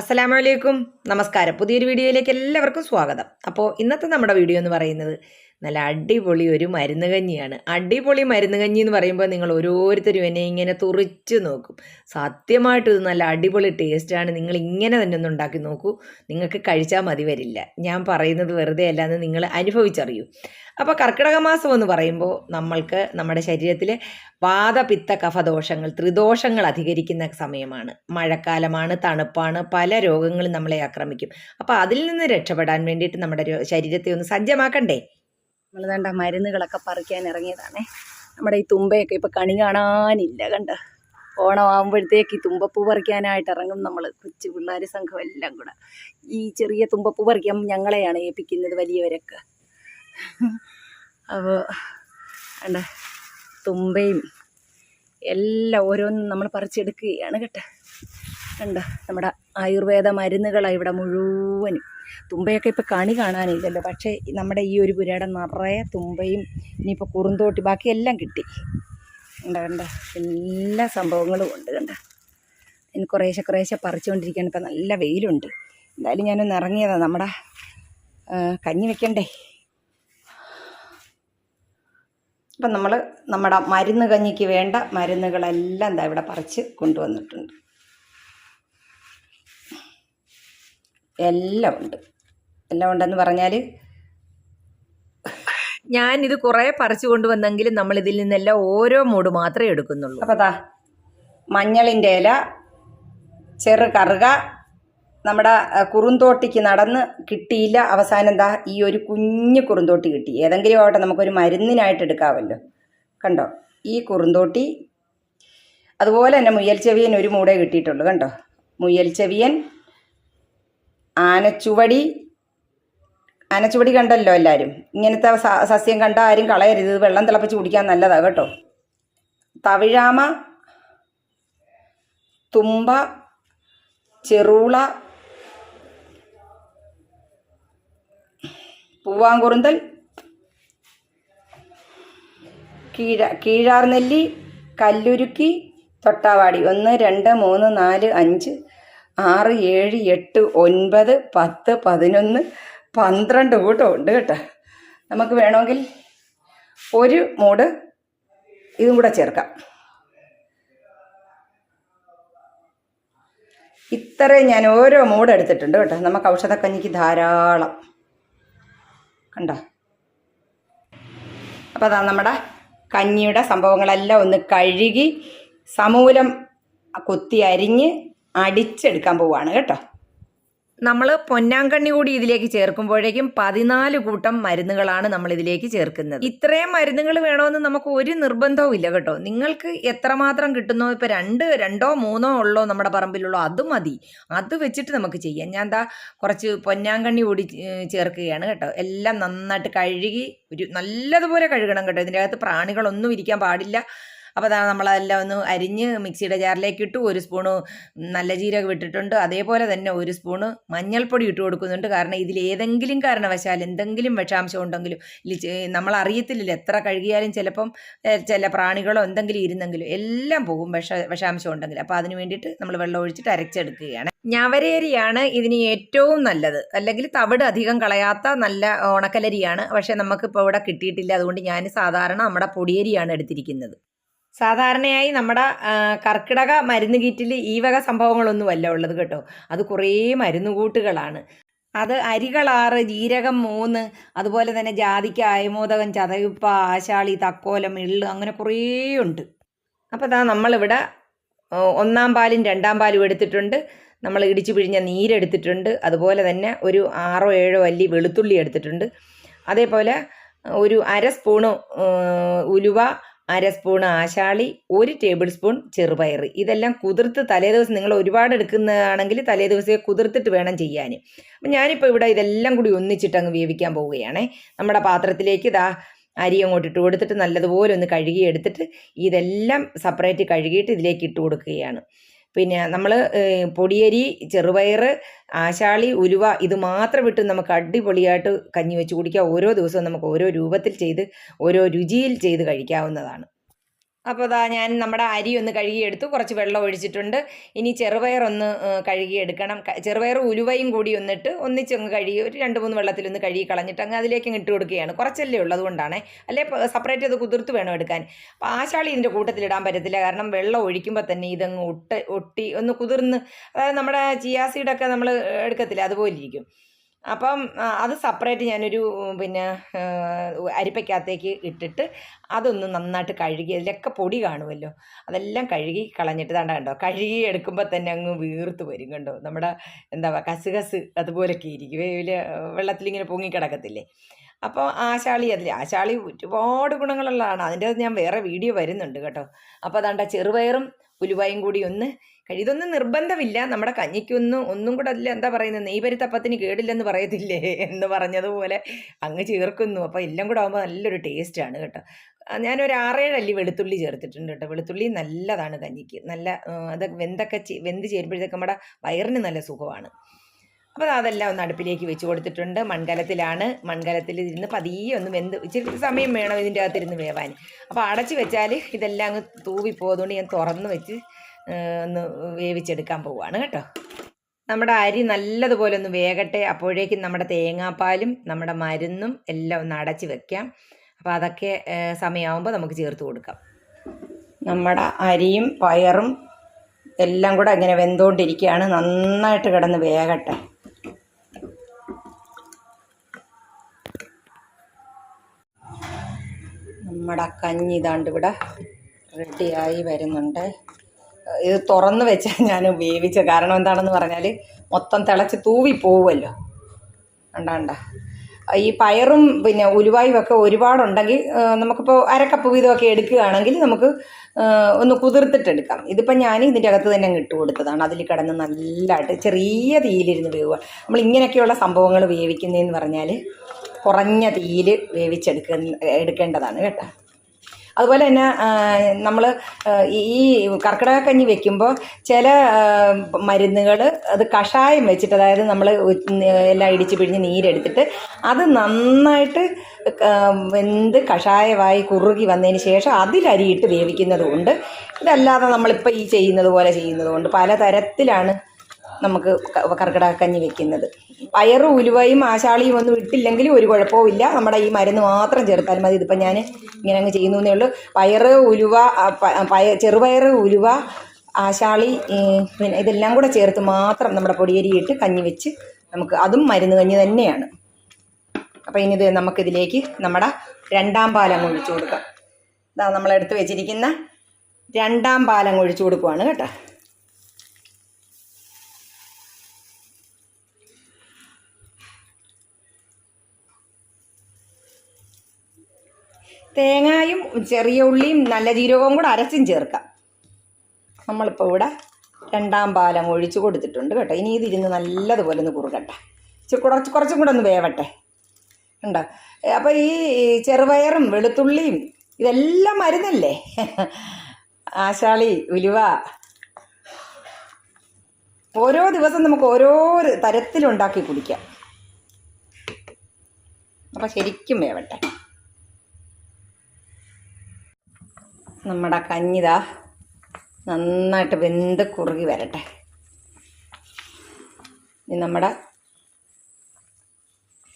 അസ്സലാമു അലൈക്കും. നമസ്കാരം. പുതിയൊരു വീഡിയോയിലേക്ക് എല്ലാവർക്കും സ്വാഗതം. അപ്പോൾ ഇന്നത്തെ നമ്മുടെ വീഡിയോ എന്ന് പറയുന്നത് നല്ല അടിപൊളി ഒരു മരുന്ന് കഞ്ഞിയാണ് അടിപൊളി മരുന്ന് കഞ്ഞി എന്ന് പറയുമ്പോൾ നിങ്ങൾ ഓരോരുത്തരും എന്നെ ഇങ്ങനെ തുറിച്ച് നോക്കും. സത്യമായിട്ടും ഇത് നല്ല അടിപൊളി ടേസ്റ്റാണ് നിങ്ങൾ ഇങ്ങനെ തന്നെ ഒന്ന് ഉണ്ടാക്കി നോക്കൂ. നിങ്ങൾക്ക് കഴിച്ചാൽ മതി വരില്ല. ഞാൻ പറയുന്നത് വെറുതെ അല്ലാന്ന് നിങ്ങൾ അനുഭവിച്ചറിയൂ. അപ്പോൾ കർക്കിടക മാസം എന്ന് പറയുമ്പോൾ നമ്മൾക്ക് നമ്മുടെ ശരീരത്തിലെ വാദപിത്ത കഫദോഷങ്ങൾ ത്രിദോഷങ്ങൾ അധികരിക്കുന്ന സമയമാണ്. മഴക്കാലമാണ് തണുപ്പാണ് പല രോഗങ്ങളും നമ്മളെ ആക്രമിക്കും. അപ്പോൾ അതിൽ നിന്ന് രക്ഷപ്പെടാൻ വേണ്ടിയിട്ട് നമ്മുടെ ശരീരത്തെ ഒന്ന് സജ്ജമാക്കണ്ടേ? നമ്മൾ വേണ്ട മരുന്നുകളൊക്കെ പറിക്കാൻ ഇറങ്ങിയതാണേ. നമ്മുടെ ഈ തുമ്പയൊക്കെ ഇപ്പം കണി കാണാനില്ല കണ്ട? ഓണമാകുമ്പോഴത്തേക്ക് ഈ തുമ്പപ്പൂ പറിക്കാനായിട്ട് ഇറങ്ങും നമ്മൾ കൊച്ചു പിള്ളേർ സംഘം എല്ലാം കൂടെ. ഈ ചെറിയ തുമ്പപ്പൂ പറിക്കാൻ ഞങ്ങളെയാണ് ഏൽപ്പിക്കുന്നത് വലിയവരൊക്കെ. അപ്പോൾ വേണ്ട തുമ്പയും എല്ലാം ഓരോന്നും നമ്മൾ പറിച്ചെടുക്കുകയാണ് കേട്ടോ. കണ്ട? നമ്മുടെ ആയുർവേദ മരുന്നുകളാണ് ഇവിടെ മുഴുവനും. തുമ്പയൊക്കെ ഇപ്പോൾ കണി കാണാനില്ലല്ലോ. പക്ഷേ നമ്മുടെ ഈ ഒരു പുരയുടെ നിറയെ തുമ്പയും ഇനിയിപ്പോൾ കുറുന്തോട്ടി ബാക്കി എല്ലാം കിട്ടി. കണ്ട കണ്ട? എല്ലാ സംഭവങ്ങളും ഉണ്ട് കണ്ട? ഇനി കുറേശ്ശെ കുറേശ്ശെ പറിച്ചുകൊണ്ടിരിക്കുകയാണ്. ഇപ്പം നല്ല വെയിലുണ്ട്. എന്തായാലും ഞാനൊന്ന് ഇറങ്ങിയതാണ് നമ്മുടെ കഞ്ഞി വെക്കണ്ടേ? അപ്പം നമ്മൾ നമ്മുടെ മരുന്ന് കഞ്ഞിക്ക് വേണ്ട മരുന്നുകളെല്ലാം എന്താ ഇവിടെ പറിച്ച് കൊണ്ടുവന്നിട്ടുണ്ട്. എല്ലാം ഉണ്ട്. എല്ലാം ഉണ്ടെന്ന് പറഞ്ഞാൽ ഞാൻ ഇത് കുറേ പറിച്ചു കൊണ്ടുവന്നെങ്കിലും നമ്മൾ ഇതിൽ നിന്നെല്ലാം ഓരോ മൂട് മാത്രമേ എടുക്കുന്നുള്ളൂ. അപ്പോൾ അതാ മഞ്ഞളിന്റെ ഇല ചെറു കറുക നമ്മുടെ കുറുന്തോട്ടിക്ക് നടന്ന് കിട്ടിയില്ല. അവസാനം എന്താ ഈ ഒരു കുഞ്ഞു കുറുന്തോട്ടി കിട്ടി. ഏതെങ്കിലും ആവട്ടെ നമുക്കൊരു മരുന്നിനായിട്ട് എടുക്കാമല്ലോ കണ്ടോ? ഈ കുറുന്തോട്ടി അതുപോലെ തന്നെ മുയൽ ചെവിയൻ ഒരു മൂടേ കിട്ടിയിട്ടുള്ളൂ. കണ്ടോ? മുയൽ ചെവിയൻ ആനച്ചുവടി. ആനച്ചുവടി കണ്ടല്ലോ എല്ലാവരും ഇങ്ങനത്തെ സസ്യം കണ്ട ആരും കളയരുത്. വെള്ളം തിളപ്പിച്ച് കുടിക്കാൻ നല്ലതാണ് കേട്ടോ. തവിഴാമ തുമ്പ ചെറുള പൂവാങ്കുറുന്തൽ കീഴ കീഴാർനെല്ലി കല്ലുരുക്കി തൊട്ടാവാടി. ഒന്ന് രണ്ട് മൂന്ന് നാല് അഞ്ച് ആറ് ഏഴ് എട്ട് ഒൻപത് പത്ത് പതിനൊന്ന് പന്ത്രണ്ട് കൂട്ടം ഉണ്ട് കേട്ടോ. നമുക്ക് വേണമെങ്കിൽ ഒരു മൂട് ഇതും കൂടെ ചേർക്കാം. ഇത്രയും ഞാൻ ഓരോ മൂട് എടുത്തിട്ടുണ്ട് കേട്ടോ. നമുക്ക് ഔഷധക്കഞ്ഞിക്ക് ധാരാളം. കണ്ടോ? അപ്പോൾ അതാ നമ്മുടെ കഞ്ഞിയുടെ സംഭവങ്ങളെല്ലാം ഒന്ന് കഴുകി സമൂലം കുത്തി അരിഞ്ഞ് അടിച്ചെടുക്കാൻ പോവാണ് കേട്ടോ. നമ്മൾ പൊന്നാങ്കണ്ണി കൂടി ഇതിലേക്ക് ചേർക്കുമ്പോഴേക്കും പതിനാല് കൂട്ടം മരുന്നുകളാണ് നമ്മൾ ഇതിലേക്ക് ചേർക്കുന്നത്. ഇത്രയും മരുന്നുകൾ വേണമെന്ന് നമുക്ക് ഒരു നിർബന്ധവും ഇല്ല കേട്ടോ. നിങ്ങൾക്ക് എത്രമാത്രം കിട്ടുന്നോ ഇപ്പം രണ്ട് രണ്ടോ മൂന്നോ ഉള്ളോ നമ്മുടെ പറമ്പിലുള്ളോ അത് മതി. അത് വെച്ചിട്ട് നമുക്ക് ചെയ്യാം. ഞാൻ എന്താ കുറച്ച് പൊന്നാങ്കണ്ണി കൂടി ചേർക്കുകയാണ് കേട്ടോ. എല്ലാം നന്നായിട്ട് കഴുകി ഒരു നല്ലതുപോലെ കഴുകണം കേട്ടോ. ഇതിന്റെ അകത്ത് പ്രാണികളൊന്നും ഇരിക്കാൻ പാടില്ല. അപ്പോൾ അതാണ് നമ്മളതെല്ലാം ഒന്ന് അരിഞ്ഞ് മിക്സിയുടെ ജാറിലേക്ക് ഇട്ടു ഒരു സ്പൂണ് നല്ല ജീരകം ഇട്ടിട്ടുണ്ട്. അതേപോലെ തന്നെ ഒരു സ്പൂണ് മഞ്ഞൾപ്പൊടി ഇട്ട് കൊടുക്കുന്നുണ്ട്. കാരണം ഇതിൽ ഏതെങ്കിലും കാരണവശാൽ എന്തെങ്കിലും വിഷാംശം ഉണ്ടെങ്കിലും നമ്മൾ അറിയത്തില്ലല്ലോ എത്ര കഴുകിയാലും ചിലപ്പം ചില പ്രാണികളോ എന്തെങ്കിലും ഇരുന്നെങ്കിലും എല്ലാം പോകും വിഷ വിഷാംശം ഉണ്ടെങ്കിൽ. അപ്പോൾ അതിന് വേണ്ടിയിട്ട് നമ്മൾ വെള്ളം ഒഴിച്ചിട്ട് അരച്ചെടുക്കുകയാണ്. ഞവരേരിയാണ് ഇതിന് ഏറ്റവും നല്ലത്. അല്ലെങ്കിൽ തവിട് അധികം കളയാത്ത നല്ല ഉണക്കലരിയാണ് പക്ഷേ നമുക്കിപ്പോൾ ഇവിടെ കിട്ടിയിട്ടില്ല. അതുകൊണ്ട് ഞാൻ സാധാരണ നമ്മുടെ പൊടിയരിയാണ് എടുത്തിരിക്കുന്നത്. സാധാരണയായി നമ്മുടെ കർക്കിടക മരുന്ന് കീറ്റിൽ ഈ വക സംഭവങ്ങളൊന്നുമല്ല ഉള്ളത് കേട്ടോ. അത് കുറേ മരുന്നുകൂട്ടുകളാണ്. അത് അരികളാറ് ജീരകം മൂന്ന് അതുപോലെ തന്നെ ജാതിക്ക അയമോദകം ചതയുപ്പ ആശാളി തക്കോലം എള്ള് അങ്ങനെ കുറേ ഉണ്ട്. അപ്പോൾ ഇതാ നമ്മളിവിടെ ഒന്നാം പാലും രണ്ടാം പാലും എടുത്തിട്ടുണ്ട്. നമ്മൾ ഇടിച്ചു പിഴിഞ്ഞ നീരെടുത്തിട്ടുണ്ട്. അതുപോലെ തന്നെ ഒരു ആറോ ഏഴോ അല്ലി വെളുത്തുള്ളി എടുത്തിട്ടുണ്ട്. അതേപോലെ ഒരു അര സ്പൂണ് ഉലുവ അര സ്പൂൺ ആശാളി ഒരു ടേബിൾ സ്പൂൺ ചെറുപയർ ഇതെല്ലാം കുതിർത്ത് തലേദിവസം നിങ്ങൾ ഒരുപാട് എടുക്കുന്നതാണെങ്കിൽ തലേദിവസമേ കുതിർത്തിട്ട് വേണം ചെയ്യാൻ. അപ്പം ഞാനിപ്പോൾ ഇവിടെ ഇതെല്ലാം കൂടി ഒന്നിച്ചിട്ട് അങ്ങ് വേവിക്കാൻ പോവുകയാണേ. നമ്മുടെ പാത്രത്തിലേക്ക് ഇതാ അരി അങ്ങോട്ട് ഇട്ട് കൊടുത്തിട്ട് നല്ലതുപോലെ ഒന്ന് കഴുകി എടുത്തിട്ട് ഇതെല്ലാം സെപ്പറേറ്റ് കഴുകിയിട്ട് ഇതിലേക്ക് ഇട്ട് കൊടുക്കുകയാണ്. പിന്നെ നമ്മൾ പൊടിയരി ചെറുപയർ ആശാളി ഉലുവ ഇത് മാത്രം ഇട്ട് നമുക്ക് അടിപൊളിയായിട്ട് കഞ്ഞി വെച്ച് കുടിക്കാം. ഓരോ ദിവസവും നമുക്ക് ഓരോ രൂപത്തിൽ ചെയ്ത് ഓരോ രുചിയിൽ ചെയ്ത് കഴിക്കാവുന്നതാണ്. അപ്പോൾ ഇതാ ഞാൻ നമ്മുടെ അരി ഒന്ന് കഴുകിയെടുത്തു. കുറച്ച് വെള്ളം ഒഴിച്ചിട്ടുണ്ട്. ഇനി ചെറുപയർ ഒന്ന് കഴുകിയെടുക്കണം. ചെറുപയർ ഉലുവയും കൂടി ഒന്നിട്ട് ഒന്നിച്ചങ്ങ് കഴുകി ഒരു രണ്ട് മൂന്ന് വെള്ളത്തിൽ ഒന്ന് കഴുകി കളഞ്ഞിട്ട് അങ്ങ് അതിലേക്ക് ഇട്ട് കൊടുക്കുകയാണ്. കുറച്ചല്ലേ ഉള്ളൂ അതുകൊണ്ടാണ്. അല്ലേ സെപ്പറേറ്റ് അത് കുതിർത്ത് വേണം എടുക്കാൻ? അപ്പോൾ ആശാളി ഇതിന്റെ കൂട്ടത്തിലിടാൻ പറ്റത്തില്ല. കാരണം വെള്ളം ഒഴിക്കുമ്പോൾ തന്നെ ഇതങ്ങ് ഒട്ട് ഒട്ടി ഒന്ന് കുതിർന്ന് അതായത് നമ്മുടെ ചിയാസീഡൊക്കെ നമ്മൾ എടുക്കത്തില്ല. അതുപോലെ ഇരിക്കും. അപ്പം അത് സെപ്പറേറ്റ് ഞാനൊരു പിന്നെ അരിപ്പയ്ക്കകത്തേക്ക് ഇട്ടിട്ട് അതൊന്ന് നന്നായിട്ട് കഴുകി അതിലൊക്കെ പൊടി കാണുമല്ലോ? അതെല്ലാം കഴുകി കളഞ്ഞിട്ട് താണ്ട കണ്ടോ? കഴുകി എടുക്കുമ്പോൾ തന്നെ അങ്ങ് വീർത്ത് വരും കണ്ടോ? നമ്മുടെ എന്താ പറയുക കസുകസ് അതുപോലൊക്കെ ഇരിക്കും. വെള്ളത്തിലിങ്ങനെ പൊങ്ങിക്കിടക്കത്തില്ലേ അപ്പോൾ ആശാളി അതിൽ ആശാളി ഒരുപാട് ഗുണങ്ങളുള്ളതാണ്. അതിന്റെ ഞാൻ വേറെ വീഡിയോ വരുന്നുണ്ട് കേട്ടോ. അപ്പോൾ അതാണ്ട ചെറുപയറും പുലുവായും കൂടി ഒന്ന് ഇതൊന്നും നിർബന്ധമില്ല. നമ്മുടെ കഞ്ഞിക്കൊന്നും ഒന്നും കൂടെ അല്ല എന്താ പറയുന്നത് നെയ്പരിത്തപ്പത്തിന് കേടില്ലെന്ന് പറയത്തില്ലേ എന്ന് പറഞ്ഞതുപോലെ അങ്ങ് ചേർക്കുന്നു. അപ്പോൾ എല്ലാം കൂടെ ആകുമ്പോൾ നല്ലൊരു ടേസ്റ്റാണ് കേട്ടോ. ഞാനൊരു ആറേഴ് അല്ലി വെളുത്തുള്ളി ചേർത്തിട്ടുണ്ട് കേട്ടോ. വെളുത്തുള്ളി നല്ലതാണ് കഞ്ഞിക്ക്. നല്ല അത് വെന്തൊക്കെ വെന്ത് ചേരുമ്പോഴത്തേക്ക് നമ്മുടെ വയറിന് നല്ല സുഖമാണ്. അപ്പോൾ അതെല്ലാം ഒന്ന് അടുപ്പിലേക്ക് വെച്ച് കൊടുത്തിട്ടുണ്ട്. മൺകലത്തിലാണ്. മൺകലത്തിൽ ഇരുന്ന് പതിയെ ഒന്ന് വെന്ത് ഇച്ചിരി സമയം വേണം ഇതിന്റെ അകത്തിരുന്ന് വേവാൻ. അപ്പോൾ അടച്ച് വെച്ചാൽ ഇതെല്ലാം അങ്ങ് തൂവിപ്പോകുന്നതുകൊണ്ട് ഞാൻ തുറന്ന് വെച്ച് ഒന്ന് വേവിച്ചെടുക്കാൻ പോവുകയാണ് കേട്ടോ. നമ്മുടെ അരി നല്ലതുപോലെ ഒന്ന് വേകട്ടെ. അപ്പോഴേക്കും നമ്മുടെ തേങ്ങാപ്പാലും നമ്മുടെ മരുന്നും എല്ലാം ഒന്ന് അടച്ച് വെക്കാം. അപ്പോൾ അതൊക്കെ സമയമാകുമ്പോൾ നമുക്ക് ചേർത്ത് കൊടുക്കാം. നമ്മുടെ അരിയും പയറും എല്ലാം കൂടെ ഇങ്ങനെ വെന്തുകൊണ്ടിരിക്കുകയാണ് നന്നായിട്ട് കിടന്ന് വേകട്ടെ. നമ്മുടെ കഞ്ഞി ഇതാണ്ട് ഇവിടെ റെഡിയായി വരുന്നുണ്ട്. ഇത് തുറന്ന് വെച്ചാൽ ഞാൻ വേവിച്ച കാരണം എന്താണെന്ന് പറഞ്ഞാൽ മൊത്തം തിളച്ച് തൂവി പോവുമല്ലോ ഉണ്ടാണ്ട ഈ പയറും പിന്നെ ഉലുവായും ഒക്കെ ഒരുപാടുണ്ടെങ്കിൽ നമുക്കിപ്പോൾ അരക്കപ്പ് വീതമൊക്കെ എടുക്കുകയാണെങ്കിൽ നമുക്ക് ഒന്ന് കുതിർത്തിട്ടെടുക്കാം. ഇതിപ്പോൾ ഞാൻ ഇതിന്റെ അകത്ത് തന്നെ ഇട്ട് കൊടുത്തതാണ്. അതിൽ കിടന്ന് നല്ലതായിട്ട് ചെറിയ തീയിലിരുന്ന് വേവുക. നമ്മൾ ഇങ്ങനെയൊക്കെയുള്ള സംഭവങ്ങൾ വേവിക്കുന്നതെന്ന് പറഞ്ഞാൽ കുറഞ്ഞ തീയിൽ വേവിച്ചെടുക്ക എടുക്കേണ്ടതാണ് കേട്ടോ. അതുപോലെ തന്നെ നമ്മൾ ഈ കർക്കിടക കഞ്ഞി വെക്കുമ്പോൾ ചില മരുന്നുകൾ അത് കഷായം വെച്ചിട്ട് അതായത് നമ്മൾ എല്ലാം ഇടിച്ച് പിഴിഞ്ഞ് നീരെടുത്തിട്ട് അത് നന്നായിട്ട് വെന്ത് കഷായമായി കുറുകി വന്നതിന് ശേഷം അതിലരിയിട്ട് വേവിക്കുന്നതുകൊണ്ട് ഇതല്ലാതെ നമ്മളിപ്പോൾ ഈ ചെയ്യുന്നത് പോലെ ചെയ്യുന്നതുകൊണ്ട് പലതരത്തിലാണ് നമുക്ക് കർക്കിടകക്കഞ്ഞി കർക്കിടക കഞ്ഞി വെക്കുന്നത്. പയറും ഉലുവയും ആശാളിയും ഒന്നും ഇട്ടില്ലെങ്കിൽ ഒരു കുഴപ്പവും ഇല്ല. നമ്മുടെ ഈ മരുന്ന് മാത്രം ചേർത്താൽ മതി. ഇതിപ്പോൾ ഞാൻ ഇങ്ങനെ അങ്ങ് ചെയ്യുന്നു എന്നേ ഉള്ളൂ. പയറ് ഉലുവ പയ ചെറുപയറ് ഉലുവ ആശാളി പിന്നെ ഇതെല്ലാം കൂടെ ചേർത്ത് മാത്രം നമ്മുടെ പൊടിയരിയിട്ട് കഞ്ഞി വെച്ച് നമുക്ക് അതും മരുന്ന് കഞ്ഞി തന്നെയാണ്. അപ്പോൾ ഇനി ഇത് നമുക്കിതിലേക്ക് നമ്മുടെ രണ്ടാം പാലം ഒഴിച്ചു കൊടുക്കാം. ഇതാ നമ്മളെടുത്ത് വെച്ചിരിക്കുന്ന രണ്ടാം പാലം ഒഴിച്ചു കൊടുക്കുവാണ് കേട്ടോ. തേങ്ങായും ചെറിയ ഉള്ളിയും നല്ല ജീരകവും കൂടെ അരച്ചും ചേർക്കാം. നമ്മളിപ്പോൾ ഇവിടെ രണ്ടാം പാലം ഒഴിച്ചു കൊടുത്തിട്ടുണ്ട് കേട്ടോ. ഇനി ഇതിരുന്ന് നല്ലതുപോലെ ഒന്ന് കുറുകട്ടെ. കുറച്ച് കുറച്ചും കൂടെ ഒന്ന് വേവട്ടെ. ഉണ്ടോ അപ്പോൾ ഈ ചെറുപയറും വെളുത്തുള്ളിയും ഇതെല്ലാം മരുന്നല്ലേ? ആശാളി ഉലുവ. ഓരോ ദിവസം നമുക്ക് ഓരോ തരത്തിലുണ്ടാക്കി കുടിക്കാം. അപ്പം ശരിക്കും വേവട്ടെ. നമ്മുടെ കഞ്ഞിതാ നന്നായിട്ട് വെന്ത് കുറുകി വരട്ടെ. ഇനി നമ്മുടെ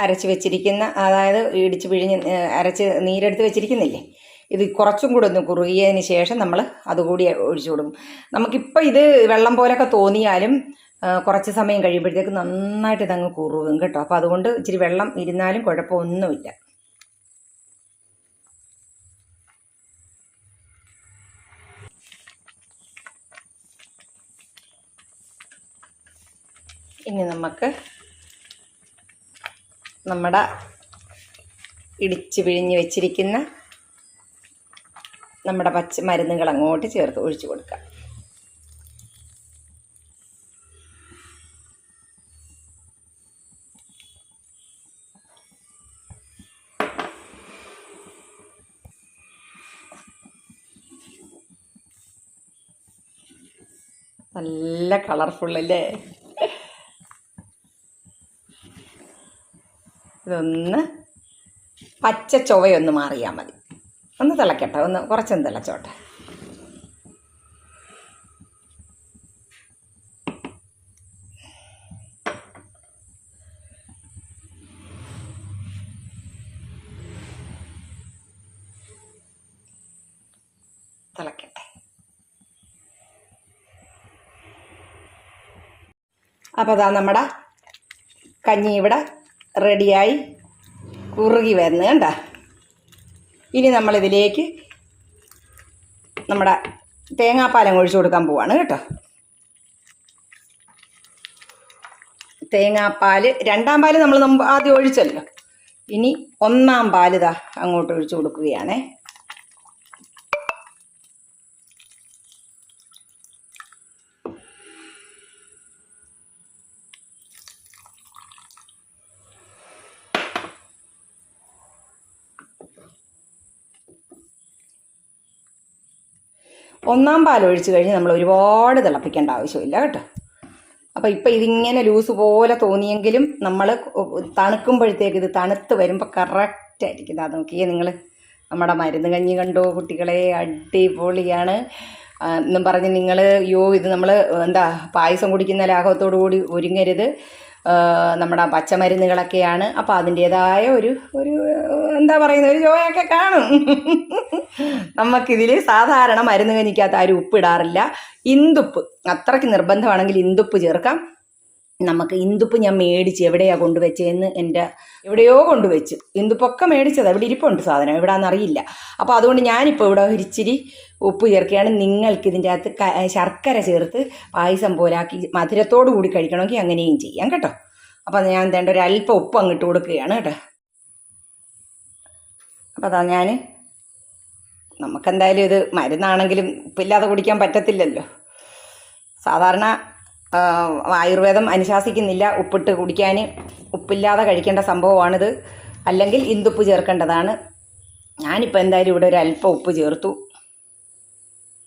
അരച്ച് വെച്ചിരിക്കുന്ന അതായത് ഇടിച്ച് പിഴിഞ്ഞ് അരച്ച് നീരെടുത്ത് വെച്ചിരിക്കുന്നില്ലേ? ഇത് കുറച്ചും കൂടെ ഒന്ന് കുറുകിയതിന് ശേഷം നമ്മൾ അതുകൂടി ഒഴിച്ചു കൊടുക്കും. നമുക്കിപ്പോൾ ഇത് വെള്ളം പോലൊക്കെ തോന്നിയാലും കുറച്ച് സമയം കഴിയുമ്പോഴത്തേക്ക് നന്നായിട്ട് ഇതങ്ങ് കുറുകും കേട്ടോ. അപ്പോൾ അതുകൊണ്ട് ഇച്ചിരി വെള്ളം ഇരുന്നാലും കുഴപ്പമൊന്നുമില്ല. ഇനി നമുക്ക് നമ്മുടെ ഇടിച്ച് പിഴിഞ്ഞ് വെച്ചിരിക്കുന്ന നമ്മുടെ പച്ച മരുന്നുകൾ അങ്ങോട്ട് ചേർത്ത് ഒഴിച്ചു കൊടുക്കാം. നല്ല കളർഫുൾ അല്ലേ ഇതൊന്ന് പച്ച ചൊവയൊന്ന് മാറിയാൽ മതി. ഒന്ന് തിളക്കട്ടെ ഒന്ന് കുറച്ചൊന്ന് തിളച്ചോട്ടെ. അപ്പോൾ അതാ നമ്മുടെ കഞ്ഞി ഇവിടെ റെഡിയായി കുറുകി വരുന്നു കണ്ട? ഇനി നമ്മളിതിലേക്ക് നമ്മുടെ തേങ്ങാപ്പാലം ഒഴിച്ചു കൊടുക്കാൻ പോവാണ് കേട്ടോ. തേങ്ങാപ്പാൽ രണ്ടാം പാൽ നമ്മൾ ആദ്യം ഒഴിച്ചല്ലോ. ഇനി ഒന്നാം പാൽ ഇതാ അങ്ങോട്ട് ഒഴിച്ചു കൊടുക്കുകയാണേ. ഒന്നാം പാൽ ഒഴിച്ച് കഴിഞ്ഞ് നമ്മൾ ഒരുപാട് തിളപ്പിക്കേണ്ട ആവശ്യമില്ല കേട്ടോ. അപ്പോൾ ഇപ്പം ഇതിങ്ങനെ ലൂസ് പോലെ തോന്നിയെങ്കിലും നമ്മൾ തണുക്കുമ്പോഴത്തേക്ക് ഇത് തണുത്ത് വരുമ്പോൾ കറക്റ്റായിരിക്കും അത് നോക്കിയേ നിങ്ങൾ നമ്മുടെ മരുന്ന് കഞ്ഞി കണ്ടോ കുട്ടികളെ? അടിപൊളിയാണ്. എന്നും പറഞ്ഞ് നിങ്ങൾ യോ ഇത് നമ്മൾ എന്താ പായസം കുടിക്കുന്ന ലാഘവത്തോടു കൂടി ഒരുങ്ങരുത്. നമ്മുടെ പച്ചമരുന്നുകളൊക്കെയാണ്. അപ്പോൾ അതിന്റേതായ ഒരു ഒരു എന്താ പറയുന്നത് ഒരു ജോയൊക്കെ കാണും. നമുക്കിതിൽ സാധാരണ മരുന്ന് കനിക്കാത്ത ആരും ഉപ്പിടാറില്ല. ഇന്ദുപ്പ്. അത്രയ്ക്ക് നിർബന്ധമാണെങ്കിൽ ഇന്ദുപ്പ് ചേർക്കാം. നമുക്ക് ഇന്ദുപ്പ് ഞാൻ മേടിച്ച് എവിടെയാണ് കൊണ്ടുവച്ചതെന്ന് എന്റെ എവിടെയോ കൊണ്ടുവച്ചു. ഇന്ദുപ്പൊക്കെ മേടിച്ചത്. അവിടെ ഇരിപ്പുണ്ട് സാധനം. എവിടെയാണെന്ന് അറിയില്ല. അപ്പോൾ അതുകൊണ്ട് ഞാനിപ്പോൾ ഇവിടെ ഒരിച്ചിരി ഉപ്പ് ചേർക്കുകയാണ്. നിങ്ങൾക്ക് ഇതിന്റെ അകത്ത് ശർക്കര ചേർത്ത് പായസം പോലാക്കി മധുരത്തോടു കൂടി കഴിക്കണമെങ്കിൽ അങ്ങനെയും ചെയ്യാം കേട്ടോ. അപ്പോൾ ഞാൻ എന്താണ്ട് ഒരു അല്പം ഉപ്പ് അങ്ങിട്ട് കൊടുക്കുകയാണ് കേട്ടോ. അപ്പോൾ അതാ ഞാൻ നമുക്കെന്തായാലും ഇത് മരുന്നാണെങ്കിലും ഉപ്പില്ലാതെ കുടിക്കാൻ പറ്റത്തില്ലല്ലോ. സാധാരണ ആയുർവേദം അനുശാസിക്കുന്നില്ല ഉപ്പിട്ട് കുടിക്കാൻ ഉപ്പില്ലാതെ കഴിക്കേണ്ട സംഭവമാണിത്. അല്ലെങ്കിൽ ഇന്ദുപ്പ് ചേർക്കേണ്ടതാണ്. ഞാനിപ്പോൾ എന്തായാലും ഇവിടെ ഒരു അല്പം ഉപ്പ് ചേർത്തു.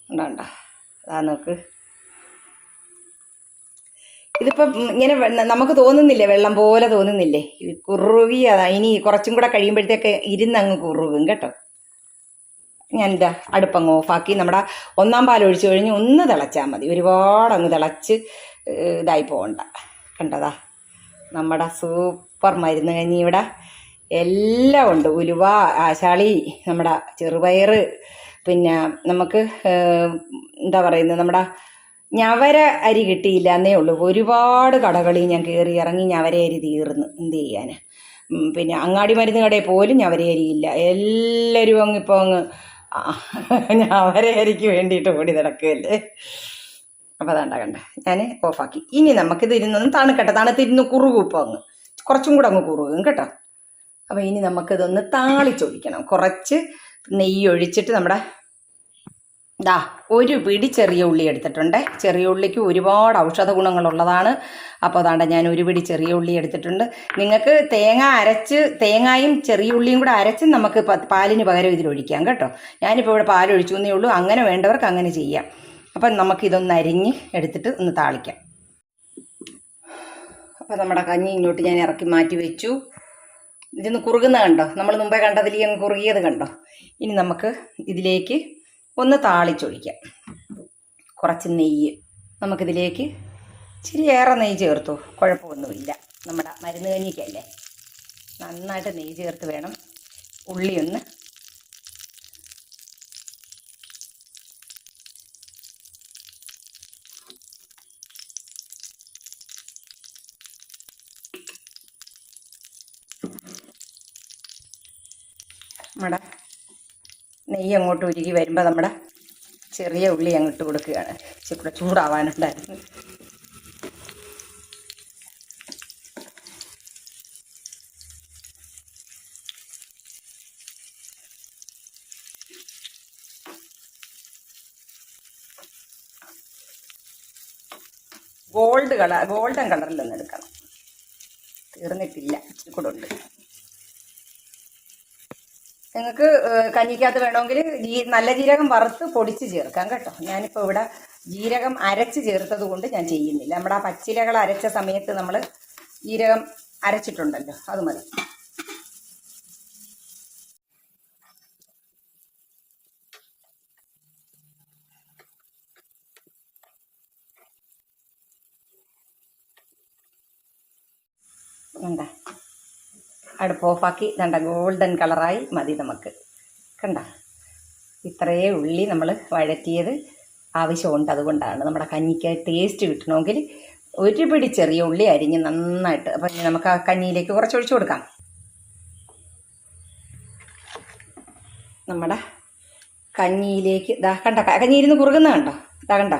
ഉണ്ടോ? അതാ നോക്ക്. ഇതിപ്പം ഇങ്ങനെ നമുക്ക് തോന്നുന്നില്ലേ? വെള്ളം പോലെ തോന്നുന്നില്ലേ? ഇത് കുറുകിയതാ ഇനി കുറച്ചും കൂടെ കഴിയുമ്പോഴത്തേക്ക് ഇരുന്നങ്ങ് കുറുകും കേട്ടോ. ഞാൻ ഇതാ അടുപ്പങ്ങ് ഓഫാക്കി നമ്മുടെ ഒന്നാം പാൽ ഒഴിച്ചു കഴിഞ്ഞ് ഒന്ന് തിളച്ചാൽ മതി. ഒരുപാട് അങ്ങ് തിളച്ച് ഇതായി പോകണ്ട. കണ്ടതാ? നമ്മുടെ സൂപ്പർ മരുന്ന് കഞ്ഞി ഇവിടെ എല്ലാം ഉണ്ട്. ഉലുവ ആശാളി നമ്മുടെ ചെറുപയർ പിന്നെ നമുക്ക് എന്താ പറയുന്നത്? നമ്മുടെ ഞവര അരി കിട്ടിയില്ല എന്നേ ഉള്ളൂ. ഒരുപാട് കടകളിൽ ഞാൻ കയറി ഇറങ്ങി ഞവര അരി തീർന്ന്. എന്ത് ചെയ്യാൻ പിന്നെ അങ്ങാടി മരുന്ന് കടയിൽ പോലും ഞവര അരിയില്ല എല്ലാവരും അങ്ങ് ഇപ്പോൾ അങ്ങ് ഞവര അരിക്ക് വേണ്ടിയിട്ട് ഓടി നടക്കുകയല്ലേ? അപ്പോൾ അതാണ്ട കണ്ട. ഞാൻ ഓഫാക്കി. ഇനി നമുക്കിത് ഇരുന്നൊന്ന് തണുക്കട്ടെ. തണുത്തിരുന്ന് കുറുകും ഇപ്പോൾ അങ്ങ്. കുറച്ചും കൂടെ അങ്ങ് കുറുകും കേട്ടോ. അപ്പോൾ ഇനി നമുക്കിതൊന്ന് താളിച്ചൊഴിക്കണം. കുറച്ച് നെയ്യ് ഒഴിച്ചിട്ട് നമ്മുടെ ദാ ഒരു പിടി ചെറിയ ഉള്ളി എടുത്തിട്ടുണ്ട്. ചെറിയ ഉള്ളിക്ക് ഒരുപാട് ഔഷധ ഗുണങ്ങളുള്ളതാണ്. അപ്പോൾ അതാണ്ട് ഞാൻ ഒരു പിടി ചെറിയ ഉള്ളി എടുത്തിട്ടുണ്ട്. നിങ്ങൾക്ക് തേങ്ങ അരച്ച് തേങ്ങായും ചെറിയ ഉള്ളിയും കൂടെ അരച്ച് നമുക്ക് പാലിന് പകരം ഇതിലൊഴിക്കാം കേട്ടോ. ഞാനിപ്പോൾ ഇവിടെ പാലൊഴിച്ചു എന്നേ ഉള്ളൂ. അങ്ങനെ വേണ്ടവർക്ക് അങ്ങനെ ചെയ്യാം. അപ്പം നമുക്കിതൊന്ന് അരിഞ്ഞ് എടുത്തിട്ട് ഒന്ന് താളിക്കാം. അപ്പോൾ നമ്മുടെ കഞ്ഞി ഇങ്ങോട്ട് ഞാൻ ഇറക്കി മാറ്റി വെച്ചു. ഇതിന്ന് കുറുകുന്ന കണ്ടോ? നമ്മൾ മുമ്പേ കണ്ടതിൽ അങ്ങ് കുറുകിയത് കണ്ടോ? ഇനി നമുക്ക് ഇതിലേക്ക് ഒന്ന് താളിച്ചൊഴിക്കാം കുറച്ച് നെയ്യ് നമുക്കിതിലേക്ക് ഇച്ചിരി ഏറെ നെയ്യ് ചേർത്തു. കുഴപ്പമൊന്നുമില്ല. നമ്മുടെ മരുന്ന് കഞ്ഞിക്കല്ലേ? നന്നായിട്ട് നെയ്യ് ചേർത്ത് വേണം. ഉള്ളിയൊന്ന് നമ്മുടെ നെയ്യ് അങ്ങോട്ട് ഉരുകി വരുമ്പോൾ നമ്മുടെ ചെറിയ ഉള്ളി അങ്ങോട്ട് കൊടുക്കുകയാണ്. ഇച്ചിരി കൂടെ ചൂടാവാനുണ്ടായിരുന്നു. ഗോൾഡ് കളർ ഗോൾഡൻ കളറിൽ കളറിലൊന്ന് എടുക്കണം. തീർന്നിട്ടില്ല. ഇച്ചിരി കൂടെ ഉണ്ട്. നിങ്ങൾക്ക് കഞ്ഞിക്കകത്ത് വേണമെങ്കിൽ ജീ നല്ല ജീരകം വറുത്ത് പൊടിച്ച് ചേർക്കാം കേട്ടോ. ഞാനിപ്പോൾ ഇവിടെ ജീരകം അരച്ച് ചേർത്തത് കൊണ്ട് ഞാൻ ചെയ്യുന്നില്ല. നമ്മുടെ ആ പച്ചിലകൾ അരച്ച സമയത്ത് നമ്മൾ ജീരകം അരച്ചിട്ടുണ്ടല്ലോ അത് മതി. കണ്ട അടുപ്പ് ഓഫാക്കി കണ്ട ഗോൾഡൻ കളറായി മതി നമുക്ക്. കണ്ട? ഇത്രയേ ഉള്ളി നമ്മൾ വഴറ്റിയത് ആവശ്യമുണ്ട് അതുകൊണ്ടാണ്. നമ്മുടെ കഞ്ഞിക്ക് ടേസ്റ്റ് കിട്ടണമെങ്കിൽ ഒരു പിടി ചെറിയ ഉള്ളി അരിഞ്ഞ് നന്നായിട്ട് അപ്പം ഇനി നമുക്ക് ആ കഞ്ഞിയിലേക്ക് കുറച്ച് ഒഴിച്ചു കൊടുക്കാം. നമ്മുടെ കഞ്ഞിയിലേക്ക് ഇതാ കണ്ട? കഞ്ഞിയിരുന്ന് കുറുകുന്ന കണ്ടോ? ഇതാ കണ്ട?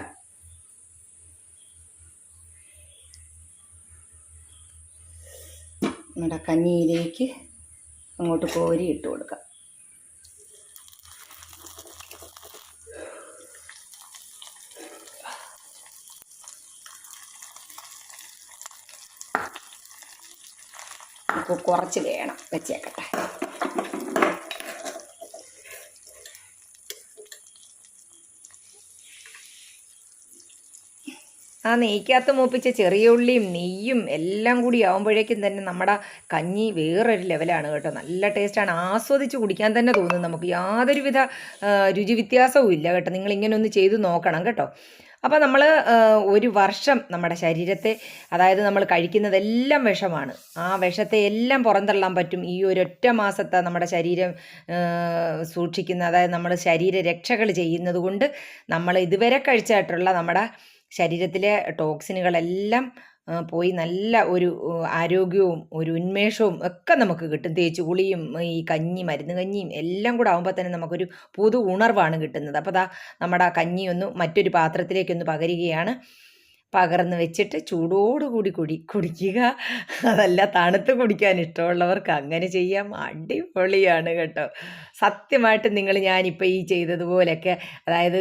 നമ്മുടെ കഞ്ഞിയിലേക്ക് അങ്ങോട്ട് കോരി ഇട്ട് കൊടുക്കാം. നമുക്ക് കുറച്ച് വേണം വെച്ചേക്കട്ടെ. ആ നെയ്ക്കകത്ത് മൂപ്പിച്ച ചെറിയ ഉള്ളിയും നെയ്യും എല്ലാം കൂടി ആകുമ്പോഴേക്കും തന്നെ നമ്മുടെ കഞ്ഞി വേറൊരു ലെവലാണ് കേട്ടോ. നല്ല ടേസ്റ്റാണ്. ആസ്വദിച്ച് കുടിക്കാൻ തന്നെ തോന്നുന്നു നമുക്ക്. യാതൊരുവിധ രുചി വ്യത്യാസവും ഇല്ല കേട്ടോ. നിങ്ങൾ ഇങ്ങനെ ഒന്ന് ചെയ്ത് നോക്കണം കേട്ടോ. അപ്പോൾ നമ്മൾ ഒരു വർഷം നമ്മുടെ ശരീരത്തെ അതായത് നമ്മൾ കഴിക്കുന്നതെല്ലാം വിഷമാണ്. ആ വിഷത്തെ എല്ലാം പുറന്തള്ളാൻ പറ്റും. ഈ ഒരൊറ്റ മാസത്തെ നമ്മുടെ ശരീരം സൂക്ഷിക്കുന്ന അതായത് നമ്മൾ ശരീര രക്ഷകൾ ചെയ്യുന്നത് കൊണ്ട് നമ്മൾ ഇതുവരെ കഴിച്ചായിട്ടുള്ള നമ്മുടെ ശരീരത്തിലെ ടോക്സിനുകളെല്ലാം പോയി നല്ല ഒരു ആരോഗ്യവും ഒരു ഉന്മേഷവും ഒക്കെ നമുക്ക് കിട്ടും. തേച്ച് കുളിയും ഈ കഞ്ഞി മരുന്ന് കഞ്ഞിയും എല്ലാം കൂടെ ആകുമ്പോൾ തന്നെ നമുക്കൊരു പുതു ഉണർവാണ് കിട്ടുന്നത്. അപ്പോൾ ദാ നമ്മുടെ ആ കഞ്ഞി ഒന്ന് മറ്റൊരു പാത്രത്തിലേക്കൊന്ന് പകരുകയാണ്. പകർന്ന് വെച്ചിട്ട് ചൂടോട് കൂടി കുടി കുടിക്കുക. അതല്ല തണുത്ത് കുടിക്കാൻ ഇഷ്ടമുള്ളവർക്ക് അങ്ങനെ ചെയ്യാം. അടിപൊളിയാണ് കേട്ടോ. സത്യമായിട്ട് നിങ്ങൾ ഞാനിപ്പോൾ ഈ ചെയ്തതുപോലെയൊക്കെ അതായത്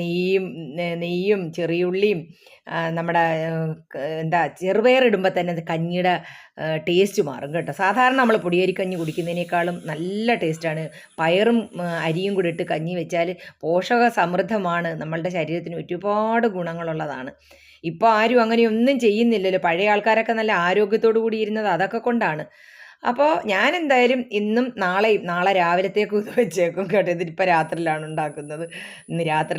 നെയ്യും നെയ്യും ചെറിയുള്ളിയും നമ്മുടെ എന്താ ചെറുപയറിടുമ്പോൾ തന്നെ അത് കഞ്ഞിയുടെ ടേസ്റ്റ് മാറും കേട്ടോ. സാധാരണ നമ്മൾ പൊടിയരിക്കഞ്ഞി കുടിക്കുന്നതിനേക്കാളും നല്ല ടേസ്റ്റാണ്. പയറും അരിയും കൂടി ഇട്ട് കഞ്ഞി വെച്ചാൽ പോഷക സമൃദ്ധമാണ് നമ്മളുടെ ശരീരത്തിന് ഒരുപാട് ഗുണങ്ങളുള്ളതാണ്. ഇപ്പോൾ ആരും അങ്ങനെയൊന്നും ചെയ്യുന്നില്ലല്ലോ. പഴയ ആൾക്കാരൊക്കെ നല്ല ആരോഗ്യത്തോടു കൂടി ഇരുന്നത് അതൊക്കെ കൊണ്ടാണ്. അപ്പോൾ ഞാൻ എന്തായാലും ഇന്നും നാളെയും നാളെ രാവിലത്തേക്ക് വെച്ചേക്കും കേട്ടോ. ഇതിപ്പോൾ രാത്രിയിലാണ് ഉണ്ടാക്കുന്നത്. ഇന്ന് രാത്രി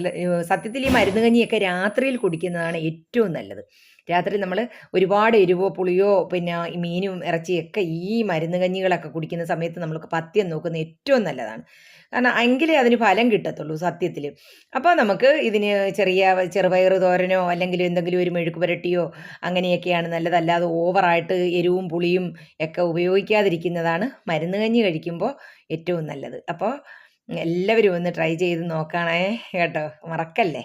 സത്യത്തിൽ ഈ മരുന്ന് കഞ്ഞിയൊക്കെ രാത്രിയിൽ കുടിക്കുന്നതാണ് ഏറ്റവും നല്ലത്. രാത്രി നമ്മൾ ഒരുപാട് എരിവോ പുളിയോ പിന്നെ മീനും ഇറച്ചിയൊക്കെ ഈ മരുന്ന് കഞ്ഞികളൊക്കെ കുടിക്കുന്ന സമയത്ത് നമ്മൾക്ക് പത്യം നോക്കുന്നത് ഏറ്റവും നല്ലതാണ്. കാരണം എങ്കിലേ അതിന് ഫലം കിട്ടത്തുള്ളൂ സത്യത്തിൽ അപ്പോൾ നമുക്ക് ഇതിന് ചെറിയ ചെറുപയർ തോരനോ അല്ലെങ്കിൽ എന്തെങ്കിലും ഒരു മെഴുക്ക് പുരട്ടിയോ അങ്ങനെയൊക്കെയാണ് നല്ലതല്ലാതെ ഓവറായിട്ട് എരിവും പുളിയും ഒക്കെ ഉപയോഗിക്കാതിരിക്കുന്നതാണ് മരുന്ന് കഞ്ഞി കഴിക്കുമ്പോൾ ഏറ്റവും നല്ലത്. അപ്പോൾ എല്ലാവരും ഒന്ന് ട്രൈ ചെയ്ത് നോക്കണേ കേട്ടോ. മറക്കല്ലേ?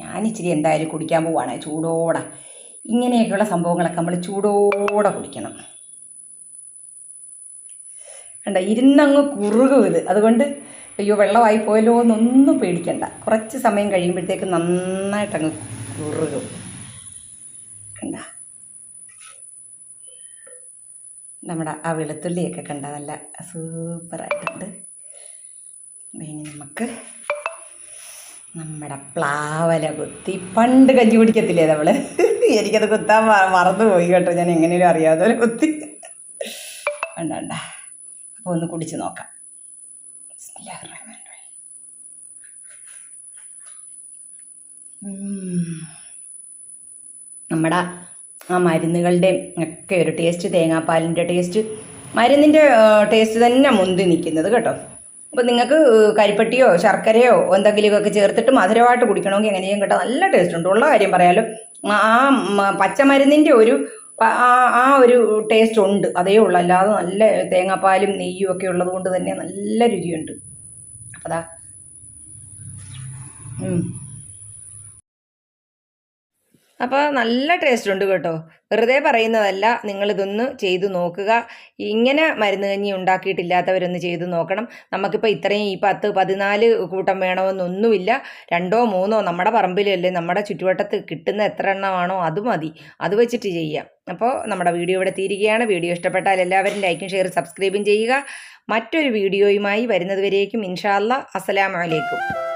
ഞാൻ ഇച്ചിരി എന്തായാലും കുടിക്കാൻ പോവാണ്. ചൂടോടെ. ഇങ്ങനെയൊക്കെയുള്ള സംഭവങ്ങളൊക്കെ നമ്മൾ ചൂടോടെ കുടിക്കണം. കണ്ട? ഇരുന്നങ്ങ് കുറുകും ഇത്. അതുകൊണ്ട് അയ്യോ വെള്ളമായി പോയല്ലോ എന്നൊന്നും പേടിക്കണ്ട. കുറച്ച് സമയം കഴിയുമ്പോഴത്തേക്ക് നന്നായിട്ടങ്ങ് കുറുകും. കണ്ട? നമ്മുടെ ആ വെളുത്തുള്ളിയൊക്കെ കണ്ട നല്ല സൂപ്പറായിട്ടുണ്ട്. ഇനി നമുക്ക് നമ്മുടെ പ്ലാവല കുത്തി പണ്ട് കഞ്ഞി കുടിക്കത്തില്ലേ നമ്മൾ? എനിക്കത് കുത്താൻ മറന്നു മറന്നുപോയി കേട്ടോ. ഞാൻ എങ്ങനെയും അറിയാതെ കുത്തി. വേണ്ട വേണ്ട. അപ്പോൾ ഒന്ന് കുടിച്ച് നോക്കാം. നമ്മുടെ ആ മരുന്നുകളുടെയും ഒക്കെ ഒരു ടേസ്റ്റ് തേങ്ങാപ്പാലിന്റെ ടേസ്റ്റ് മരുന്നിന്റെ ടേസ്റ്റ് തന്നെ മുന്തി നിൽക്കുന്നത് കേട്ടോ. അപ്പോൾ നിങ്ങൾക്ക് കരിപ്പട്ടിയോ ശർക്കരയോ എന്തെങ്കിലുമൊക്കെ ചേർത്തിട്ട് മധുരമായിട്ട് കുടിക്കണമെങ്കിൽ എങ്ങനെയും കേട്ടോ. നല്ല ടേസ്റ്റ് ഉണ്ട്. ഉള്ള കാര്യം പറയാലോ. ആ പച്ചമരുന്നിന്റെ ഒരു ആ ഒരു ടേസ്റ്റ് ഉണ്ട്. അതേ ഉള്ളൂ. അല്ലാതെ നല്ല തേങ്ങാപ്പാലും നെയ്യും ഒക്കെ ഉള്ളത് കൊണ്ട് തന്നെ നല്ല രുചിയുണ്ട്. അതാ. അപ്പോൾ നല്ല ടേസ്റ്റ് ഉണ്ട് കേട്ടോ. വെറുതെ പറയുന്നതല്ല നിങ്ങളിതൊന്ന് ചെയ്തു നോക്കുക. ഇങ്ങനെ മരുന്ന് കഞ്ഞി ഉണ്ടാക്കിയിട്ടില്ലാത്തവരൊന്ന് ചെയ്തു നോക്കണം. നമുക്കിപ്പോൾ ഇത്രയും ഈ പത്ത് പതിനാല് കൂട്ടം വേണമെന്നൊന്നുമില്ല. രണ്ടോ മൂന്നോ നമ്മുടെ പറമ്പിലല്ലേ നമ്മുടെ ചുറ്റുവട്ടത്ത് കിട്ടുന്ന എത്ര എണ്ണമാണോ അത് മതി. അത് വെച്ചിട്ട് ചെയ്യാം. അപ്പോൾ നമ്മുടെ വീഡിയോ ഇവിടെ തീരുകയാണ്. വീഡിയോ ഇഷ്ടപ്പെട്ടാൽ എല്ലാവരും ലൈക്കും ഷെയറും സബ്സ്ക്രൈബും ചെയ്യുക. മറ്റൊരു വീഡിയോയുമായി വരുന്നതുവരേക്കും ഇൻഷാല്ല അസ്സലാമലൈക്കും